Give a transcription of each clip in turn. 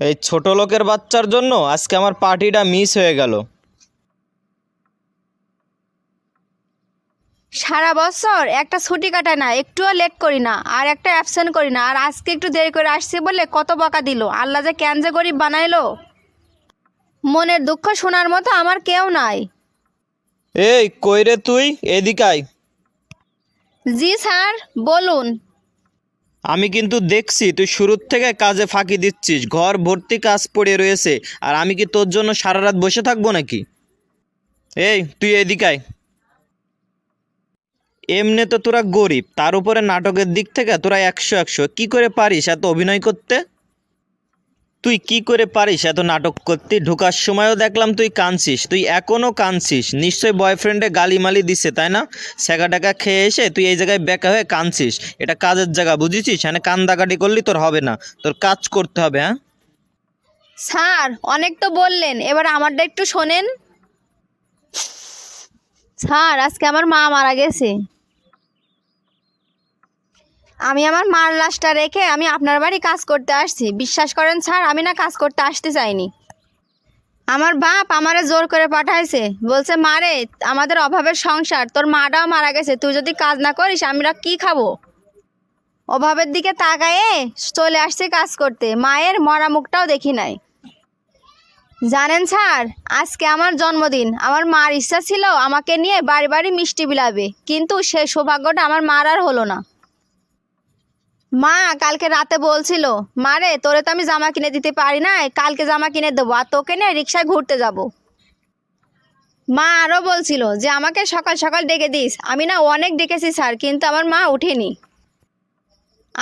এই ছোট লোকের বাচ্চার জন্য আজকে আমার পার্টিটা মিস হয়ে গেল। সারা বছর একটা ছুটি কাটায় না একটুও লেট করি না আর একটা অ্যাবসেন্ট করি না আর আজকে একটু দেরি করে আসছি বলে কত বকা দিল। আল্লাহ যে কেন যে গরিব বানাইলো। মনের দুঃখ শোনার মতো আমার কেউ নাই। এই কই রে তুই? এদিকাই জি স্যার বলুন। আমি কিন্তু দেখছি তুই শুরুর থেকে কাজে ফাঁকি দিচ্ছিস, ঘর ভর্তি কাজ পড়ে রয়েছে, আর আমি কি তোর জন্য সারা রাত বসে থাকব নাকি? এই, তুই এদিকায় এমনি তো তোরা গরিব, তার উপরে নাটকের দিক থেকে তোরা একশো একশো, কী করে পারিস এত অভিনয় করতে? তুই কি করে পারিস? এত নাটক করতে ঢোকার সময়ও দেখলাম তুই কাঁদছিস। তুই এখনও কাঁদছিস। নিশ্চয়ই বয়ফ্রেন্ডে গালিমালি দিছে, তাই না? সেগা টাকা খেয়ে এসে তুই এই জায়গায় বেকা হয়ে কাঁদছিস। এটা কাজের জায়গা, বুঝেছিস? মানে কান্দাকাটি করলি তোর হবে না। তোর কাজ করতে হবে হ্যাঁ? স্যার, অনেক তো বললেন। এবার আমারটা একটু শোনেন। স্যার, আজকে আমার মা মারা গেছে। আমি আমার মার লাশটা রেখে আমি আপনার বাড়ি কাজ করতে আসছি। বিশ্বাস করেন স্যার, আমি না কাজ করতে আসতে চাইনি। আমার বাপ আমারে জোর করে পাঠাইছে। বলছে মারে আমাদের অভাবের সংসার, তোর মাটাও মারা গেছে। তুই যদি কাজ না করিস, আমরা কি খাব? অভাবের দিকে তাকায়ে চলে আসছে কাজ করতে। মায়ের মরা মুখটাও দেখি নাই। জানেন স্যার, আজকে আমার জন্মদিন। আমার মার ইচ্ছা ছিল আমাকে নিয়ে বাড়ি বাড়ি মিষ্টি বিলাবে। কিন্তু সে সৌভাগ্যটা আমার মার আর হলো না। মা, কালকে রাতে বলছিল মারে তোরে তো আমি জামা কিনে দিতে পারি না কালকে জামা কিনে দেবো, আর তোকে নিয়ে রিক্সায় ঘুরতে যাব। মা আরও বলছিল, যে আমাকে সকাল সকাল ডেকে দিস, আমি না অনেক ডেকেছি স্যার, কিন্তু আমার মা উঠেনি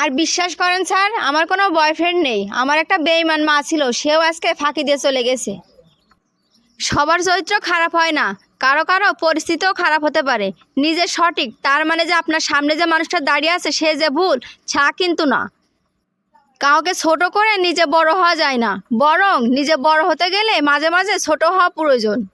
আর বিশ্বাস করেন স্যার, আমার কোনো বয়ফ্রেন্ড নেই, আমার একটা বেইমান মা ছিল, সেও আজকে ফাঁকি দিয়ে চলে গেছে। সবার চরিত্র খারাপ হয় না কারও কারও পরিস্থিতিও খারাপ হতে পারে। নিজে সঠিক, তার মানে যে আপনার সামনে যে মানুষটা দাঁড়িয়ে আছে, সে যে ভুল, ছা কিন্তু না। কাউকে ছোট করে নিজে বড় হওয়া যায় না। বরং নিজে বড় হতে গেলে মাঝে মাঝে ছোট হওয়া প্রয়োজন।